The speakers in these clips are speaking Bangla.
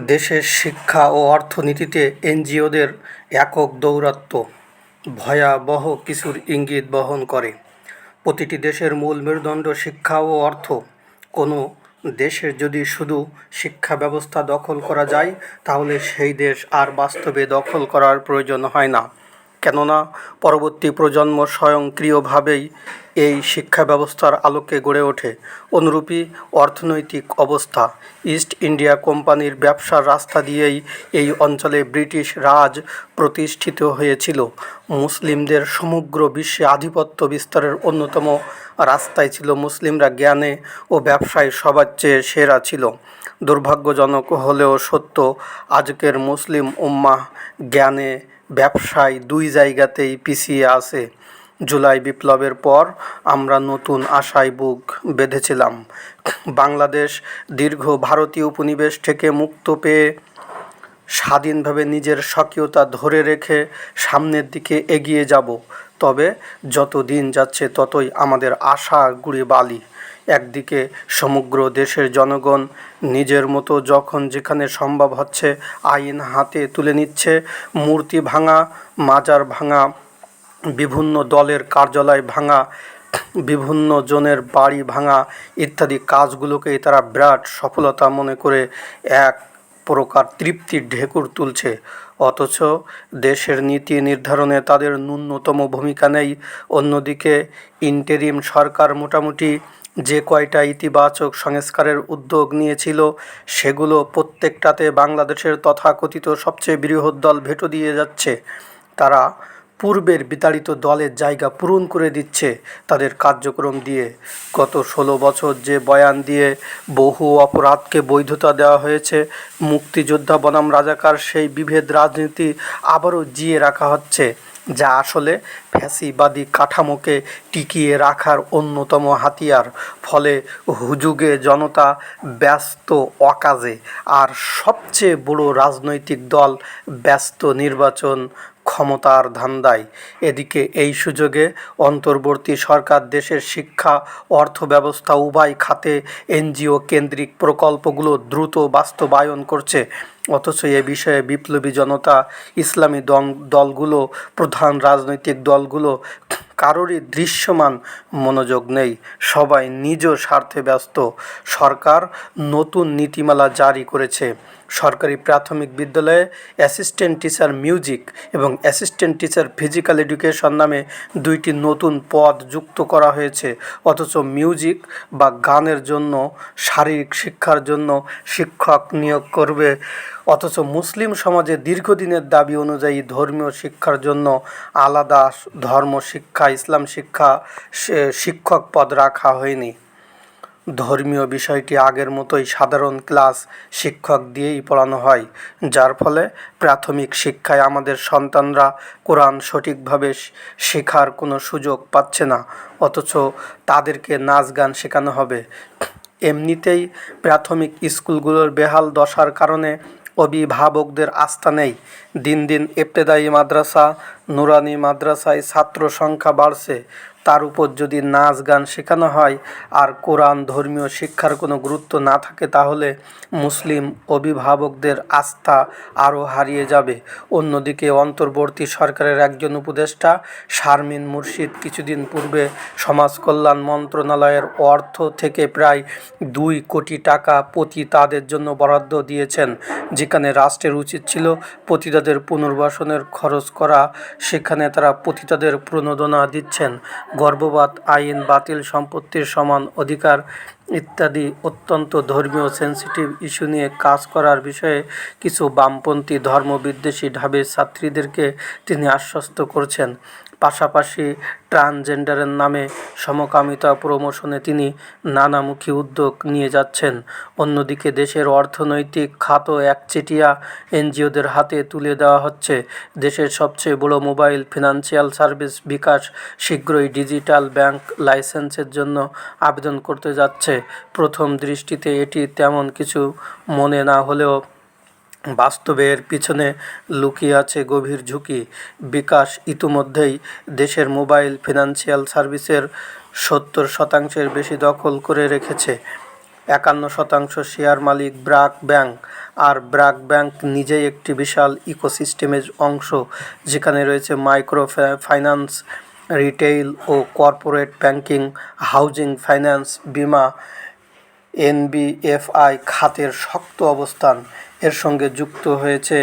দেশের শিক্ষা ও অর্থনীতিতে এনজিওদের একক দৌরাত্ম্য, ভয়াবহ কিছুর ইঙ্গিত বহন করে। প্রতিটি দেশের মূল মেরুদণ্ড শিক্ষা ও অর্থ। কোনো দেশের যদি শুধু শিক্ষা ব্যবস্থা দখল করা যায়, তাহলে সেই দেশ আর বাস্তবে দখল করার প্রয়োজন হয় না। কেননা পরবর্তী প্রজন্ম স্বয়ংক্রিয়ভাবেই এই শিক্ষা ব্যবস্থার আলোকে গড়ে ওঠে। অনুরূপী অর্থনৈতিক অবস্থা। ইস্ট ইন্ডিয়া কোম্পানির ব্যবসার রাস্তা দিয়েই এই অঞ্চলে ব্রিটিশ রাজ প্রতিষ্ঠিত হয়েছিল। মুসলিমদের সমগ্র বিশ্বে আধিপত্য বিস্তারের অন্যতম রাস্তায় ছিল মুসলিমরা জ্ঞানে ও ব্যবসায় সবার চেয়ে সেরা ছিল। দুর্ভাগ্যজনক হলেও সত্য, আজকের মুসলিম উম্মাহ জ্ঞানে ব্যবসায় দুই জায়গাতেই পিছিয়ে আছে। জুলাই বিপ্লবের পর আমরা নতুন আশায় বুক বেঁধেছিলাম। বাংলাদেশ দীর্ঘ ভারতীয় উপনিবেশ থেকে মুক্ত পেয়ে স্বাধীনভাবে নিজের স্বকীয়তা ধরে রেখে সামনের দিকে এগিয়ে যাব। তবে যত দিন যাচ্ছে ততই আমাদের আশা গুড়ে বালি। একদিকে সমগ্র দেশের জনগণ নিজের মতো যখন যেখানে সম্ভব হচ্ছে আইন হাতে তুলে নিচ্ছে, মূর্তি ভাঙা, মাজার ভাঙা, বিভিন্ন দলের কার্যালয় ভাঙা, বিভিন্ন জনের বাড়ি ভাঙা ইত্যাদি কাজগুলোকেই তারা বিরাট সফলতা মনে করে এক প্রকার তৃপ্তির ঢেকুর তুলছে। অথচ দেশের নীতি নির্ধারণে তাদের ন্যূনতম ভূমিকা নেই। অন্যদিকে, ইন্টেরিম সরকার মোটামুটি যে কয়টা ইতিবাচক সংস্কারের উদ্যোগ নিয়েছিল, সেগুলো প্রত্যেকটাতে বাংলাদেশের তথাকথিত সবচেয়ে বৃহৎ দল ভেটো দিয়ে যাচ্ছে। তারা পূর্বের বিতাড়িত দলের জায়গা পূরণ করে দিচ্ছে তাদের কার্যক্রম দিয়ে। গত ষোলো বছর যে বয়ান দিয়ে বহু অপরাধকে বৈধতা দেওয়া হয়েছে, মুক্তিযোদ্ধা বনাম রাজাকার সেই বিভেদ রাজনীতি আবারও জিয়ে রাখা হচ্ছে। যা আসলে ফ্যাসিবাদী কাঠামোকে টিকিয়ে রাখার অন্যতম হাতিয়ার। ফলে হুজুগে জনতা ব্যস্ত অকাজে। আর সবচেয়ে বড় রাজনৈতিক দল ব্যস্ত নির্বাচন ক্ষমতার ধান্দায়। এদিকে এই সুযোগে অন্তর্বর্তী সরকার দেশের শিক্ষা, অর্থব্যবস্থা, উভয় খাতে এনজিও কেন্দ্রিক প্রকল্পগুলো দ্রুত বাস্তবায়ন করছে। অথচ এ বিষয়ে বিপ্লবী জনতা, ইসলামী দলগুলো, প্রধান রাজনৈতিক দলগুলো কারোরই দৃশ্যমান মনোযোগ নেই। সবাই নিজ স্বার্থে ব্যস্ত। সরকার নতুন নীতিমালা জারি করেছে। সরকারি প্রাথমিক বিদ্যালয়ে অ্যাসিস্ট্যান্ট টিচার মিউজিক এবং অ্যাসিস্ট্যান্ট টিচার ফিজিক্যাল এডুকেশন নামে দুইটি নতুন পদ যুক্ত করা হয়েছে। অথচ মিউজিক বা গানের জন্য, শারীরিক শিক্ষার জন্য শিক্ষক নিয়োগ করবে। অথচ মুসলিম সমাজে দীর্ঘদিনের দাবি অনুযায়ী ধর্মীয় শিক্ষার জন্য আলাদা ধর্ম শিক্ষা ইসলাম শিক্ষা শিক্ষক পদ রাখা হয়নি। ধর্মীয় বিষয়টি আগের মতোই সাধারণ ক্লাস শিক্ষক দিয়েই পড়ানো হয়, যার ফলে প্রাথমিক শিক্ষায় আমাদের সন্তানরা কোরআন সঠিকভাবে শেখার কোনো সুযোগ পাচ্ছে না, অথচ তাদেরকে নাচ গান শেখানো হবে। এমনিতেই প্রাথমিক স্কুলগুলোর বেহাল দশার কারণে অভিভাবকদের আস্থা নেই। দিন দিন ইবতেদায়ী মাদ্রাসা, নুরানি মাদ্রাসায় ছাত্র সংখ্যা বাড়ছে। তার উপর যদি নাচ গান শেখানো হয় আর কোরআন ধর্মীয় শিক্ষার কোনো গুরুত্ব না থাকে, তাহলে মুসলিম অভিভাবকদের আস্থা আরও হারিয়ে যাবে। অন্যদিকে অন্তর্বর্তী সরকারের একজন উপদেষ্টা শারমিন মুর্শিদ কিছুদিন পূর্বে সমাজ কল্যাণ মন্ত্রণালয়ের অর্থ থেকে প্রায় দুই কোটি টাকা প্রতি তাদের জন্য বরাদ্দ দিয়েছেন, যেখানে রাষ্ট্রের উচিত ছিল পতিতাদের পুনর্বাসনের খরচ করা। সেখানে তারা পতিতাদের প্রণোদনা দিচ্ছেন। গর্ভপাত, আইন, বাতিল, সম্পত্তির সমান অধিকার ইত্যাদি অত্যন্ত ধর্মীয় সেন্সিটিভ ইস্যু নিয়ে কাজ করার বিষয়ে কিছু বামপন্থী ধর্মবিদ্বেষী ঢাবের ছাত্রীদেরকে তিনি আশ্বস্ত করছেন। পাশাপাশি ট্রান্সজেন্ডারের নামে সমকামিতা প্রমোশনে তিনি নানামুখী উদ্যোগ নিয়ে যাচ্ছেন। অন্যদিকে দেশের অর্থনৈতিক খাতও একচেটিয়া এনজিওদের হাতে তুলে দেওয়া হচ্ছে। দেশের সবচেয়ে বড় মোবাইল ফিনান্সিয়াল সার্ভিস বিকাশ শীঘ্রই ডিজিটাল ব্যাংক লাইসেন্সের জন্য আবেদন করতে যাচ্ছে। প্রথম দৃষ্টিতে এটি তেমন কিছু মনে না হলেও বাস্তবের পিছনে লুকিয়ে আছে গভীর ঝুঁকি। বিকাশ ইতিমধ্যেই দেশের মোবাইল ফিনান্সিয়াল সার্ভিসের সত্তর শতাংশের বেশি দখল করে রেখেছে। একান্ন শতাংশ শেয়ার মালিক ব্রাক ব্যাংক, আর ব্রাক ব্যাংক নিজেই একটি বিশাল ইকোসিস্টেমের অংশ, যেখানে রয়েছে মাইক্রো ফাইন্যান্স, রিটেইল ও কর্পোরেট ব্যাংকিং, হাউজিং ফাইন্যান্স, বিমা এনবিএফআই খাতের শক্ত অবস্থান। এর সঙ্গে যুক্ত হয়েছে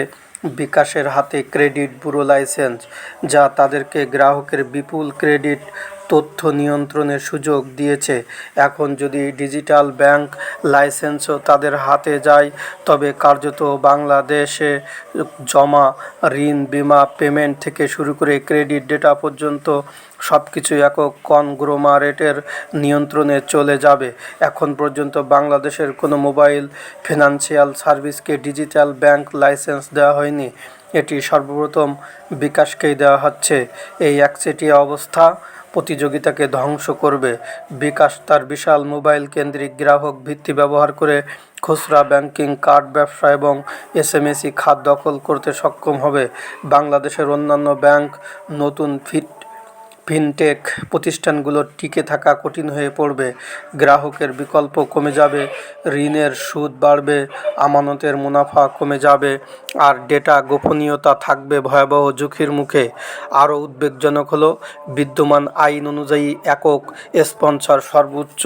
বিকাশের হাতে ক্রেডিট ব্যুরো লাইসেন্স যা তাদেরকে গ্রাহকের বিপুল ক্রেডিট তথ্য নিয়ন্ত্রণের সুযোগ দিয়েছে। এখন যদি ডিজিটাল ব্যাংক লাইসেন্সও তাদের হাতে যায়, তবে কার্যত বাংলাদেশে জমা ঋণ, বিমা, পেমেন্ট থেকে শুরু করে ক্রেডিট ডেটা পর্যন্ত সব কিছু একক কনগ্লোমারেটের নিয়ন্ত্রণে চলে যাবে। এখন পর্যন্ত বাংলাদেশের কোনো মোবাইল ফিনান্সিয়াল সার্ভিসকে ডিজিটাল ব্যাংক লাইসেন্স দেওয়া হয়নি। এটি সর্বপ্রথম বিকাশকেই দেওয়া হচ্ছে। এই একচেটিয়া অবস্থা প্রতিযোগিতাকে ধ্বংস করবে। বিকাশ তার বিশাল মোবাইল কেন্দ্রিক গ্রাহক ভিত্তি ব্যবহার করে খুচরা ব্যাংকিং, কার্ড ব্যবসা এবং এসএমএসি খাত দখল করতে সক্ষম হবে। বাংলাদেশের অন্যান্য ব্যাংক নতুন ফিট ফিনটেক প্রতিষ্ঠানগুলোর টিকে থাকা কঠিন হয়ে পড়বে। গ্রাহকের বিকল্প কমে যাবে, ঋণের সুদ বাড়বে, আমানতের মুনাফা কমে যাবে, আর ডেটা গোপনীয়তা থাকবে ভয়াবহ ঝুঁকির মুখে। আরও উদ্বেগজনক হলো, বিদ্যমান আইন অনুযায়ী একক স্পন্সর সর্বোচ্চ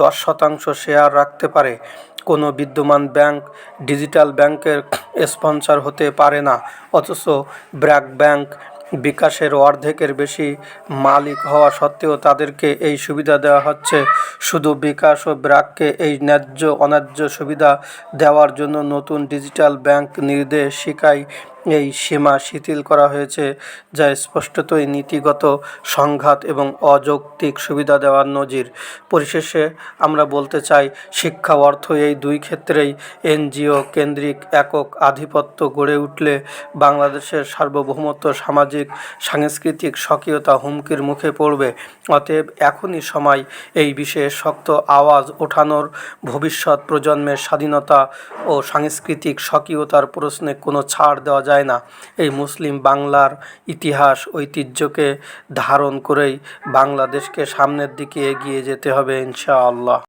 দশ শতাংশ শেয়ার রাখতে পারে। কোনো বিদ্যমান ব্যাংক ডিজিটাল ব্যাংকের স্পন্সর হতে পারে না, অথচ ব্র্যাক ব্যাংক বিকাশের অর্ধেকের বেশি মালিক হওয়া সত্ত্বেও তাদেরকে এই সুবিধা দেওয়া হচ্ছে। শুধু বিকাশ ও ব্র্যাককে এই ন্যায্য অন্যায্য সুবিধা দেওয়ার জন্য নতুন ডিজিটাল ব্যাংক নির্দেশিকায় এই সীমা শিথিল করা হয়েছে, যা স্পষ্টতই নীতিগত সংঘাত এবং অযৌক্তিক সুবিধা দেওয়ার নজির। পরিশেষে আমরা বলতে চাই, শিক্ষা অর্থ এই দুই ক্ষেত্রেই এনজিও কেন্দ্রিক একক আধিপত্য গড়ে উঠলে বাংলাদেশের সার্বভৌমত্ব, সামাজিক, সাংস্কৃতিক স্বকীয়তা হুমকির মুখে পড়বে। অতএব এখনই সময় এই বিষয়ে শক্ত আওয়াজ ওঠানোর। ভবিষ্যৎ প্রজন্মের স্বাধীনতা ও সাংস্কৃতিক স্বকীয়তার প্রশ্নে কোনো ছাড় দেওয়া যায় যায় না। এই মুসলিম বাংলার ইতিহাস, ঐতিহ্যকে ধারণ করেই বাংলাদেশকে সামনের দিকে এগিয়ে যেতে হবে ইনশাআল্লাহ।